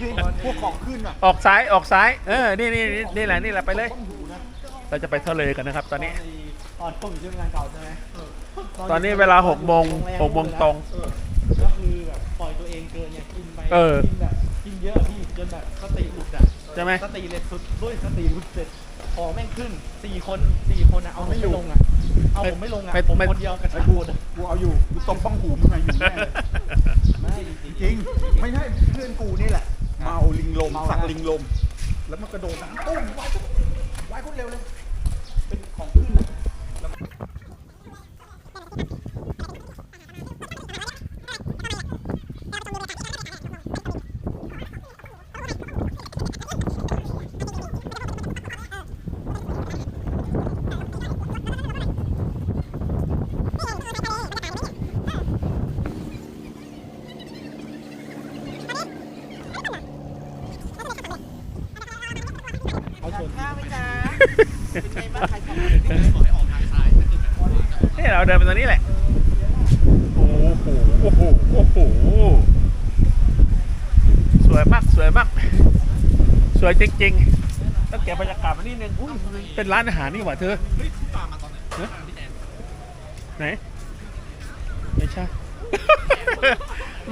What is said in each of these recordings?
จริงพวกของขึ้นอะออกซ้ายออกซ้าย เออ นี่นี่นี่นี่แหละนี่แหละไปเลยเราจะไปทะเลกันนะครับ ตอนนี้ ตอนผมอยู่ที่ทำงานเก่าใช่ไหมตอนนี้เวลาหกโมงหกโมงตรง ก็คือแบบปล่อยตัวเองเกินเนี่ยกินไปเออกินแบบกินเยอะพี่จนแบบสติหลุดอะใช่ไหม สติเลยสุดด้วยสติหลุดเสร็จพอแม่งขึ้นสี่คนสี่คนอะเอาผมไม่ลงอะเอาผมไม่ลงอะไม่ผมไม่คนเดียวกระชากกูหมดอะ กูเอาอยู่กูตบบ้องหูมึงไงอยู่แน่ไม่จริงจริงไม่ใช่เพื่อนกูนี่แหละ เมาลิงลมสักลิงลม แล้วมันกระโดดน้ำตุ้มไว้ไว้คนเร็วเลย เป็นของขึ้นอะเขาชน ข้าวไหมจ๊ะ เป็นไงบ้างใครทำ นี่ เราเดินไปตรงนี้แหละ โอ้โห โอ้โห โอ้โห สวยมาก สวยมาก สวยจริงๆต้องเก็บบรรยากาศมานิดนึงอุ้ยเป็นร้านอาหารนี่หว่าเธอฮะไหน ไม่ใช่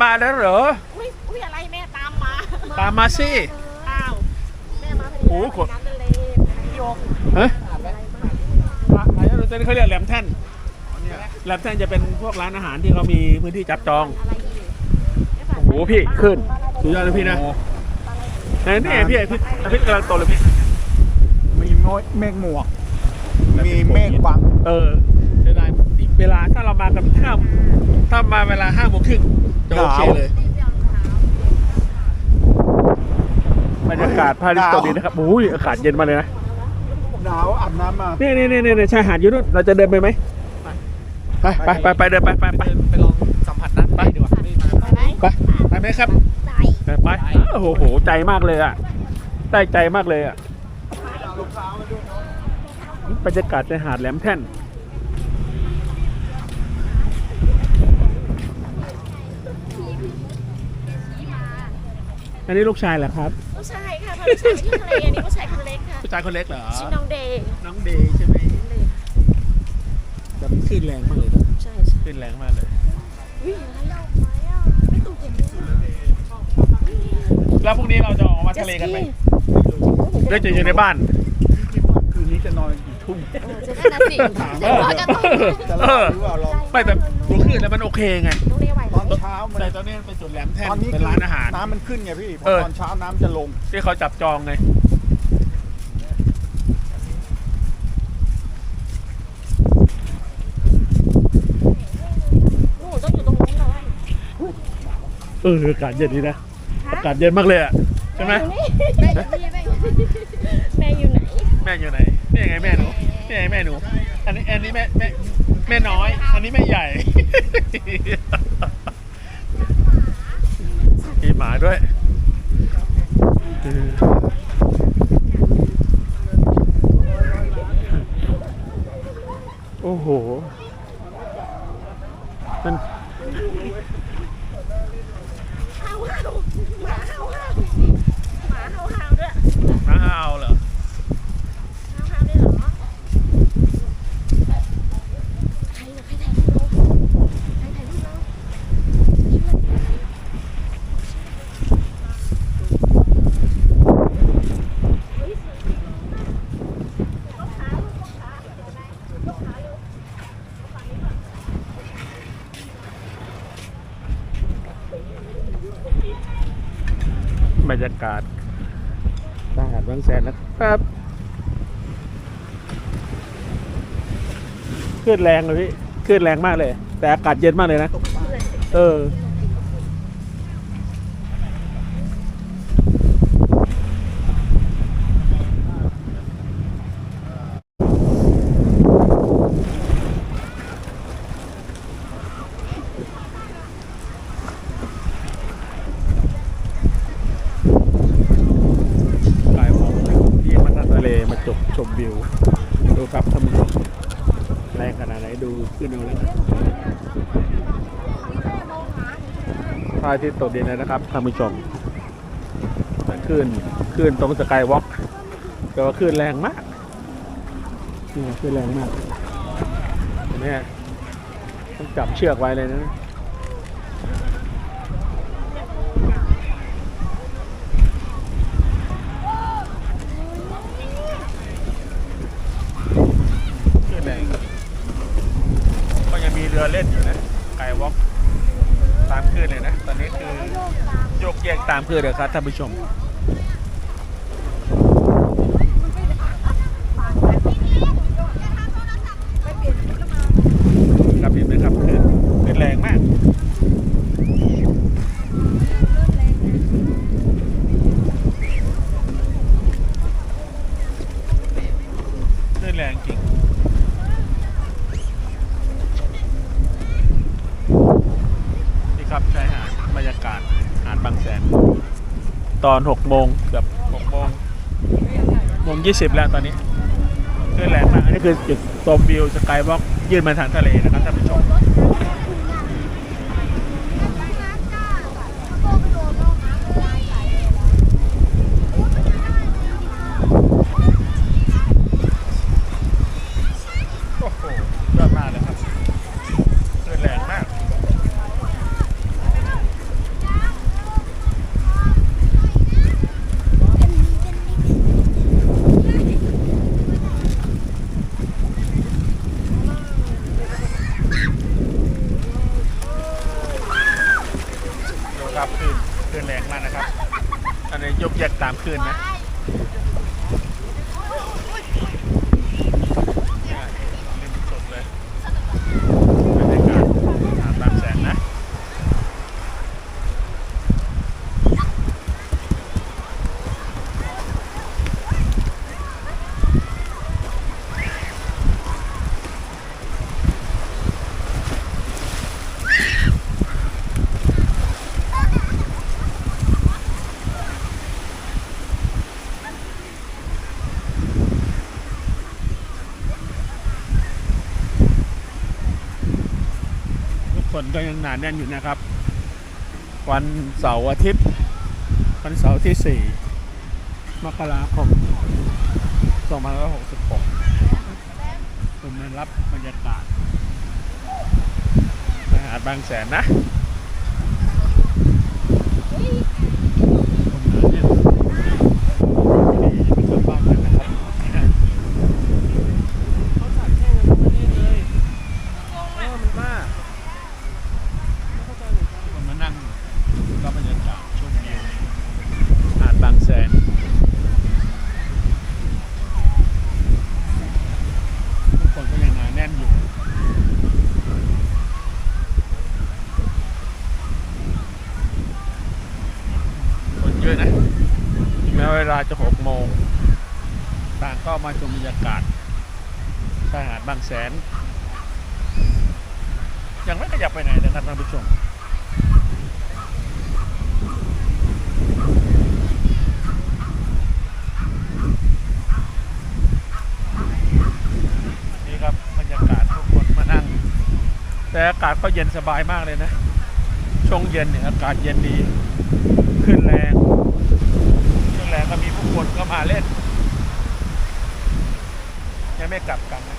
มาแล้วเหรอ อุ้ยอุ้ยอะไรแม่ตามมา ตามมาสิ อ้าว แม่มาพอดีโอ้โห น้ำทะเลโยกฮะอะไรนะตอนนี้เขาเรียกแหลมแท่น แหลมแท่นจะเป็นพวกร้านอาหารที่เขามีพื้นที่จับจองอะไรอีกโอ้โหพี่ขึ้นสุดยอดเลยพี่นะไหนนี่พี่พี่พี่กำลังโตเลยพี่ มีน้อยเมฆหมวก มีเมฆบังเออเสียดายเวลาถ้าเรามากันห้าถ้ามาเวลาห้าโมงครึ่งจะโอเคเลยบรรยากาศพาริสตอนนี้นะครับโอ้ยอากาศเย็นมาเลยนะหนาวอาบน้ำมา นี่นี่นี่นี่ชายหาดอยู่นู่นเราจะเดินไปไหม ไปไปไปไปเดินไปไปไปไปลองสัมผัสด้านในดีกว่าไม่มาไปไหมไปไปไหมครับใจไปไปโอ้โหโหใจมากเลยอะได้ใจมากเลยอะบรรยากาศในหาดแหลมแท่นอันนี้ลูกชายเหรอครับผู้ชายค่ะพาผู้ชายที่ทะเลอันนี้ผู้ชายคนเล็กค่ะ ลูกชายคนเล็กเหรอชื่อน้องเดย์น้องเดย์ใช่ไหมแต่มัน ขึ้นแรงมากเลยนะใช่ใช่ขึ้นแรงมากเลยอุ้ยอะไรอะไม่ตุ่มเจ็บเลยแล้วพรุ่งนี้เราจะออกมาทะเลกันไหมหรือจะอยู่ในบ้านคืนนี้จะนอนกี่ทุ่มเออจะได้นะสิเดี๋ยวว่ากันต่อจะเล่าหรือเปล่าลองไม่แต่ดูคลื่นแล้วมันโอเคไงน้องเดย์ไหวตอนเช้ามันแต่ตอนนี้มันเป็นจุดแหลมแท่นตอนนี้เป็นร้านอาหารน้ำมันขึ้นไงพี่พอเออตอนเช้าน้ำจะลงที่เขาจับจองไง หนูต้องอยู่ตรงนู้นเลย เอออากาศเย็นดีนะอากาศเย็นมากเลยอะใช่ไหมแม่อยู่นี่แม่อยู่ไหนแม่อยู่ไหนนี่ไงแม่หนูนี่ไงแม่หนู อันนี้อันนี้แม่แม่แม่น้อย อันนี้แม่ใหญ่ มีหมาด้วยเออโอ้โห มัน ห้าวห้าวหมาห้าวห้าวหมาห้าวห้าวด้วย มาเอาเหรอ ห้าวห้าวด้วยเหรอใครน่ะใครถ่ายรูปเราใครถ่ายรูปเราเฮ้ยสวยยกขาลูกยกขายกขาลูก บรรยากาศตลาดบางแสนนะครับคลื่นแรงเลยพี่คลื่นแรงมากเลย แต่อากาศเย็นมากเลยนะ เออ กายวอล์กที่มันทะเลมาจบชมวิว ดูครับท่านผู้ชมแรงขนาดไหนดูขึ้นเอาแล้วกันพระ อาทิตย์ตกดินแล้วนะครับท่านผู้ชมแต่คลื่นคลื่นตรงสกายวอล์กแต่ว่าคลื่นแรงมากนี่คลื่นแรงมากเห็นไหมฮะต้องจับเชือกไว้เลยนะก็ยังมีเรือเล่นอยู่นะสกวอล์ก นเลยนะ ตอนนี้คือโยกแยกตามคลื่นเลยครับท่านผู้ชม ครับเห็นไหมครับคลื่นคลื่นแรงมาก คลื่นแรงจริง นี่ครับชายหาดบรรยากาศหาดบางแสน ตอน6โมงเกือบ6โมงโมง20 แล้วตอนนี้ขึ้นแรงมากอันนี้คือจุดชมวิวสกายวอล์กยื่นมาทางทะเลนะครับท่านผู้ชม โอ้โหยอดมากเลยครับคลื่นแรงมาก ดูครับคลื่นคลื่นแรงมากนะครับ อันนี้ยกแยกตามคลื่นนะเนี่ยริมสุดเลยบรรยากาศหาดบางแสนนะ ทุกค นก็ยังหนาแน่นอยู่นะครับ วันเสาร์อาทิตย์ วันเสาร์ที่ 4 มกราคม2566ผมมารับบรรยากาศอาหาดบางแสนนะผมหนาแน่นดีไม่ค่อยบ้างกันนะครับ เขาสั่งแข่งกันประเทศเลยเออมันบ้าไม่เข้าใจเหมือนกัน คนมานั่งก็บรรยากาศชมวิวหาดบางแสนทุกคนก็ยังหนาแน่นอยู่ คนเยอะนะถึงแม้เวลาจะหกโมง ต่างก็มาชมบรรยากาศชายหาดบางแสน ยังไม่ขยับไปไหนนะครับท่านผู้ชมนี่ครับบรรยากาศทุกคนมานั่ง แต่อากาศก็เย็นสบายมากเลยนะ ช่วงเย็นเนี่ยอากาศเย็นดี ขึ้นแรงขึ้นแรงก็มีผู้คนก็มาเล่น ยังไม่กลับกันนะ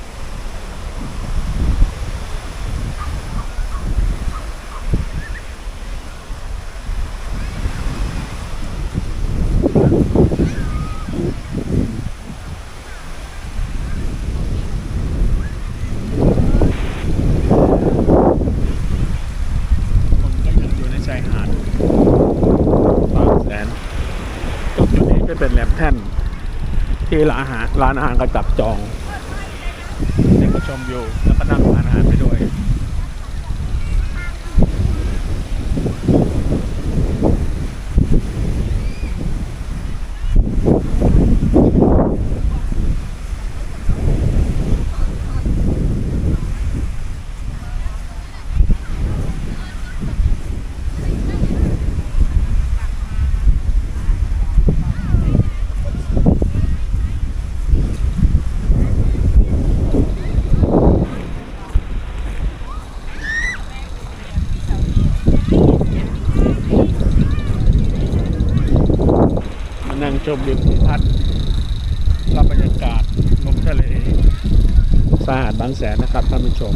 คนก็ยังอยู่ในชายหาดบางแสนตรงจุดนี้ก็เป็น แท่น ที่ร้านอาหารร้านอาหารก็จับจองเด็กก็ชมอยู่แล้วก็นั่งทานอาหารไปด้วย ชมวิวทิวทัศน์รับบรรยากาศลมทะเลสาหาดบางแสนนะครับท่านผู้ชม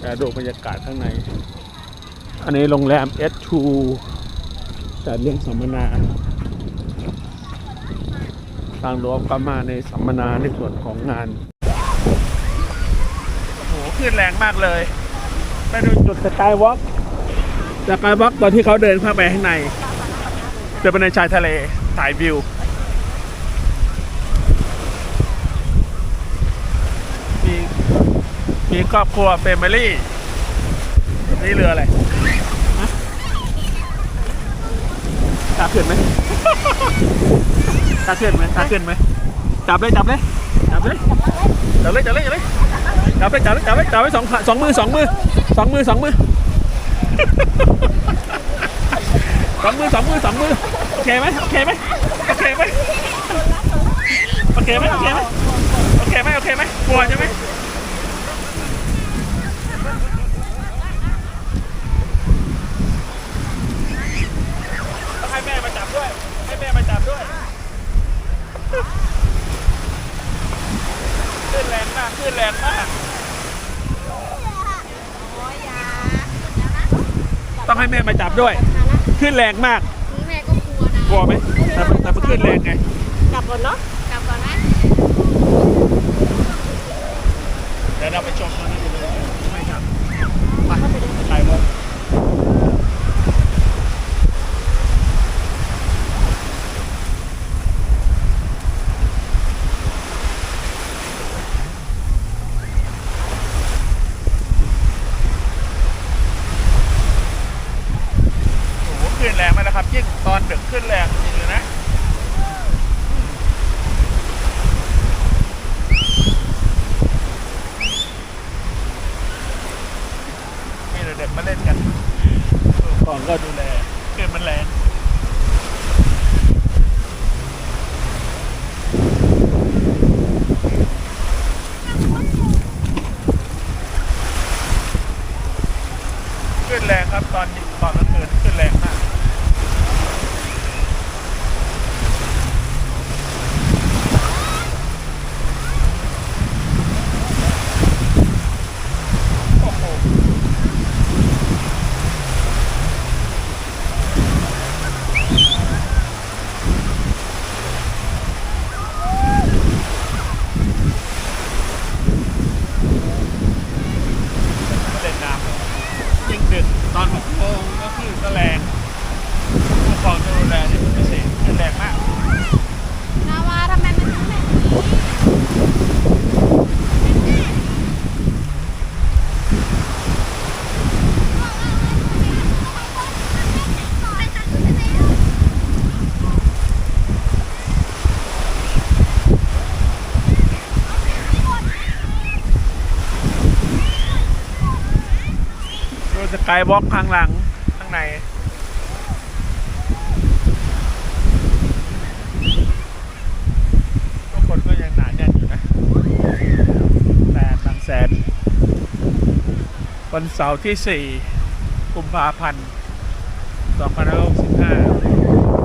แต่ดูบรรยากาศข้างใน อันนี้โรงแรม S2 จัดเรื่องสัมมนาทางหลวงก็มาในสัมมนาในส่วนของงาน โอ้โหขึ้นแรงมากเลย ไปดูจุดสกายวอล์ก สกกายวอล์กตอนที่เขาเดินเข้าไปข้างในเดินไปในชายทะเลถ่ายวิวมีมีครอบครัวเฟมิลี่นี่เรืออะไรตาขึ้นไหมตาขึ้นไหมตาขึ้นไหมจับเลยจับเลยจับเลยจับเลยจับเลยจับเลยจับเลยจับเลยจับเลยจับไว้สองสองมือสองมือสองมือสองมือ สองมือสองมือสองมือโอเคไหมโอเคไหมโอเคไหมโอเคไหมโอเคไหมโอเคไหมโอเคไหมกลัวใช่ไหมต้องให้แม่มาจับด้วย ให้แม่มาจับด้วยขึ้นแรงมากขึ้นแรงมาก ต้องให้แม่มาจับด้วย ขึ้นแรงมากแม่ก็กลัวนะกลัวไหมแต่มันแต่มันขึ้นแรงไงกลับก่อนเนาะกลับก่อนนะเดี๋ยวเราไปชมตรงนี้กันเลยไม่ครับไปถ่ายรถโอ้โหขึ้นแรงมากนะครับ ยิ่งตอนดึกขึ้นแรงจริงเลยนะ มีเด็ ก่อนก็ดูแลเกิดมันแรงขึ้นแรงครับตอนตอนกลางคืนขึ้นแรงมากโอ้โห เล่นน้ำยิ่งดึกตอนหกโมงก็คือก็แรงผู้ปกครองจะดูแลนี่เป็นพิเศษเป็นแรงมาก นาวาทำไมมันทำแบบนี้ ดูสกายวอล์กข้างหลังข้างในทุกคนก็ยังหนาแน่นอยู่นะแต่บางแสน วันเสาร์ที่ 4 กุมภาพันธ์2565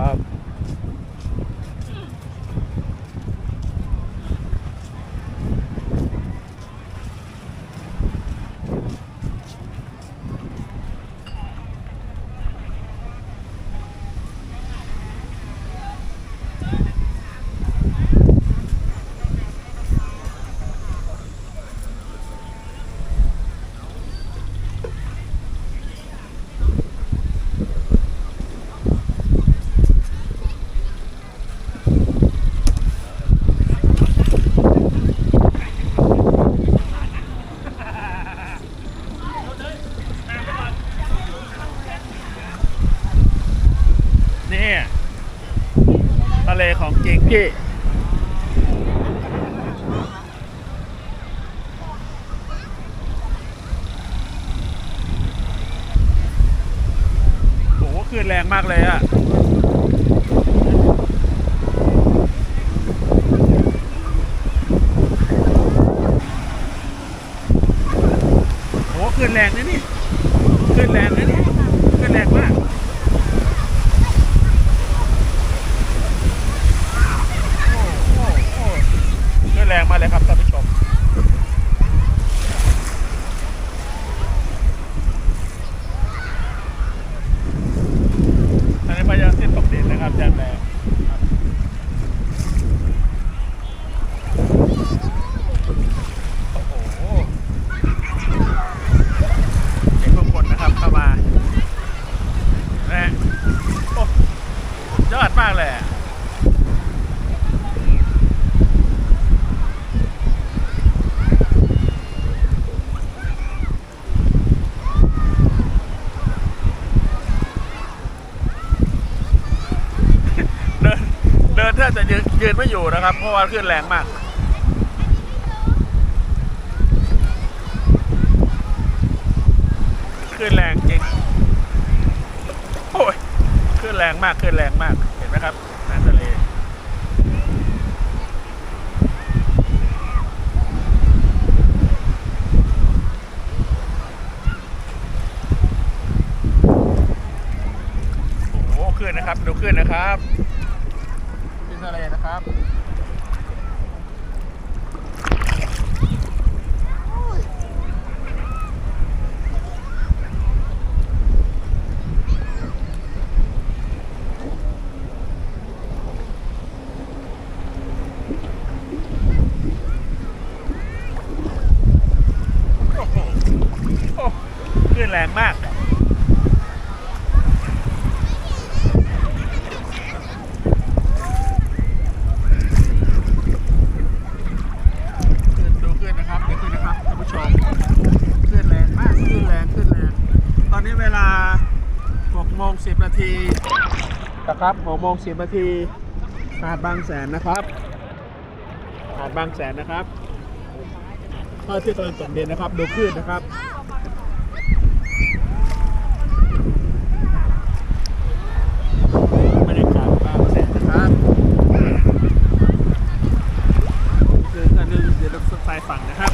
job. เลของจริงพี่ โอ้โหคลื่นแรงมากเลยอะโอ้โหคลื่นแรงนะนี่คลื่นแรงนะนี่คลื่นแรงมาก โอ้โหโอ้โหคลื่นแรงมากเลยครับท่านผู้ชม อันนี้พยาสิ้นต กดินนะครับแจมแรงโอ้โหเด็กทุกคนนะครับเข้ามานะโอ้ยอดมากเลยอะ เดินเดินแทบจะยืนยืน ไม่อยู่นะครับ เพราะว่าขึ้นแรงมาก ขึ้นแรงจริง โอ้ยขึ้นแรงมากขึ้นแรงมาก เห็นไหมครับน้ำทะเลโอ้โหขึ้นนะครับ ดูขึ้นนะครับ ครับ โอ้โหโอ้ขึ้นแรงมาก ขึ้นดูขึ้นนะครับดูขึ้นนะครับท่านผู้ชมขึ้นแรงมากขึ้นแรงขึ้นแรง ตอนนี้เวลา6โมง10 นาที นะครับ6โมง10นาทีหาดบางแสนนะครับหาดบางแสนนะครับพระอาที่ตะวันตกเด่นนะครับ ดูขึ้นนะครับบรรยากาศบางแสนนะครับคืออันนึงเดี๋ยวเราสายฝั่งนะครับ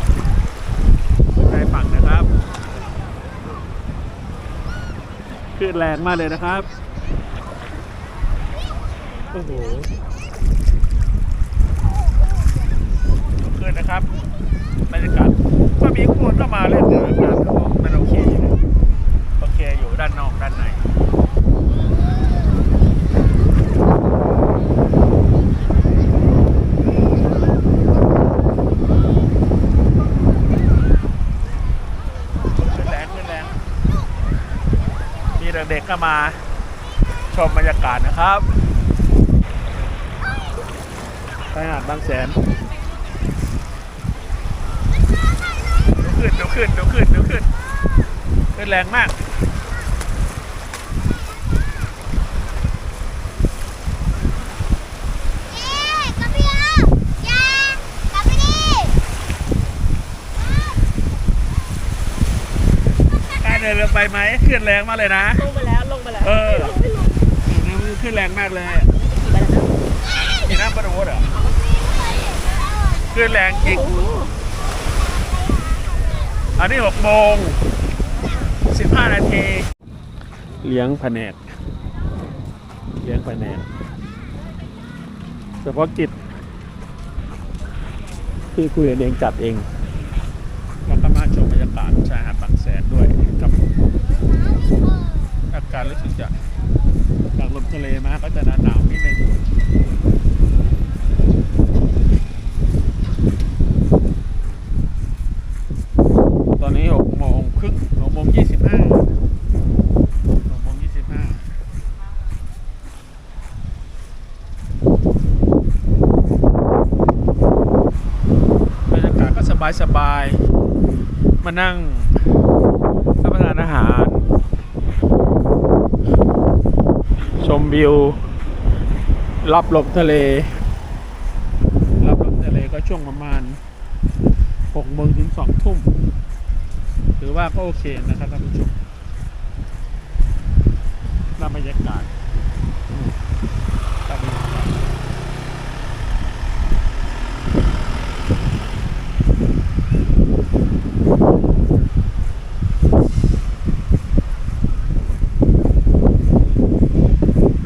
สายฝั่งนะครับคลื่นแรงมากเลยนะครับ โอ้โหขึ้นนะครับบรรยากาศก็มีคนเข้ามาเล่นเรือน้ำก็มันโอเคอยู่โอเคอยู่ด้านนอกด้านในแรงขึ้นแรงมีเด็กๆก็มาชมบรรยากาศนะครับ ชายหาดบางแสนดูขึ้นดูขึ้นดูขึ้นดูขึ้นขึ้นแรงมากเอ๊ะกระเบียร์ยากลับไปดิกล้าเดินเรือไปไหมขึ้นแรงมากเลยนะ ลงไปแล้ว ลงไปแล้ว เออน้ำมันขึ้นแรงมากเลยมีน้ำประดูเหรอ ขึ้นแรงจริง อันนี้หกโมงสิบห้านาที เลี้ยงแผนก เลี้ยงแผนก เฉพาะกิจที่คุยกันเองจัดเองแล้วก็มาชมบรรยากาศชายหาดบางแสนด้วยกับอากาศรู้สึกจะจากลมทะเลมาก็จะหนาวหนาวๆนิดนึงตอนนี้หกโมงครึ่งหกโมงยี่สิบห้าหกโมงยี่สิบห้าบรรยากาศก็สบายสบาย มานั่งรับประทานอาหาร ชมวิว รับลมทะเล รับลมทะเลก็ช่วงประมาณ6กโมงถึงสองทุ่ม ถือว่าก็โอเคนะครับท่านผู้ชมรับบรรยากาศอืมรับบรรยากาศ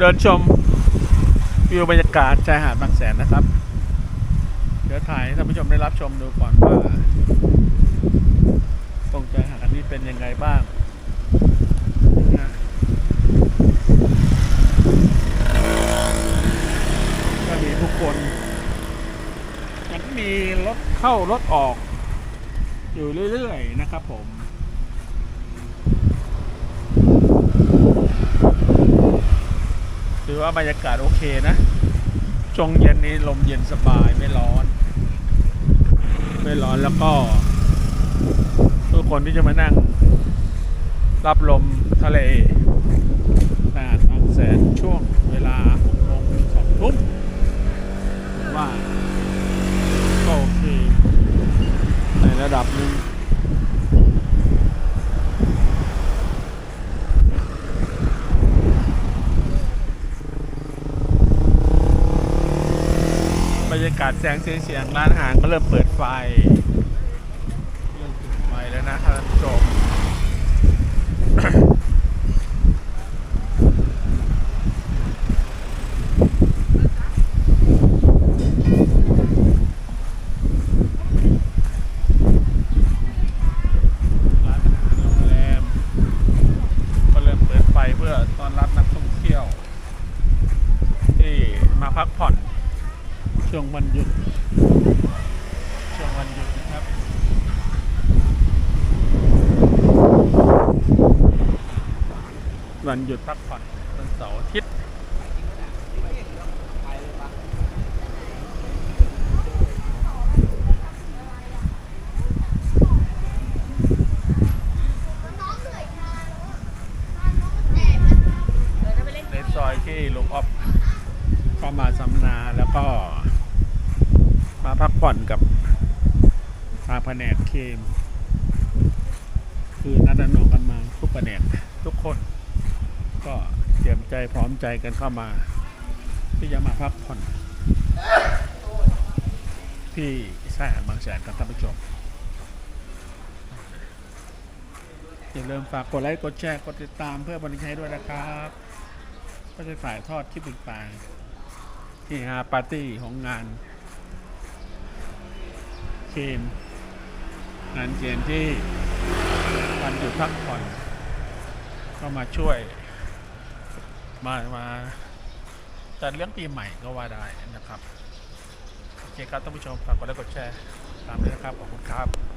เดิ นชมวิวบรรยากาศชายหาดบางแสนนะครับ เดี๋ยวถ่ายให้ท่านผู้ชมได้รับชมดูก่อนว่าตรงชายหาดอันนี้เป็นยังไงบ้างก็มีผู้คนยังมีรถเข้ารถออก อยู่เรื่อยๆนะครับผม ถือ ว่าบรรยากาศโอเคนะช่วงเย็นนี้ลมเย็นสบายไม่ร้อน ไม่ร้อนแล้วก็ ทุกคนที่จะมานั่ง รับลมทะเลตาดบางแสนช่วงเวลา6โมงถึง2ทุ่มผมว่าก็โอเคในระดับหนึ่ง บรรยากาศแสงสีเสียงร้านอาหารก็เริ่มเปิดไฟเริ่มเปิดไฟแล้วนะครับท่านผู้ชม ร้านอาหารโรงแรมก็เริ่มเปิดไฟเพื่อต้อนรับนักท่องเที่ยว ที่มาพักผ่อน ช่ วันหยุดช่วงวันหยุดนะครับวันหยุดพักผ่อนวันเสาร์อาทิตย์ในซอยที่ลุงออฟเข้ามาสำนาแล้วก็ มาพักผ่อนกับทางแผนก เคม คือนัดนองกันมาทุกประแผนทุกคน ก็เตรียมใจพร้อมใจกันเข้ามา ที่จะมาพักผ่อน ที่ชาบางแสนครับท่านผู้ชมอย่าลืมฝากกดไลค์ กดแชร์ กดติดตามเพื่อบันทึกให้ด้วยนะครับ ก็จะถ่ายทอดคลิปต่างๆที่ฮาปาร์ตี้ของงานเคน งานเจนที่วันหยุดพักผ่อนก็มาช่วย มามาจัดเลี้ยงปีใหม่ก็ว่าได้นะครับ โอเคครับท่านผู้ชมฝากกดไลค์กดแชร์ตามด้วยนะครับ ขอบคุณครับ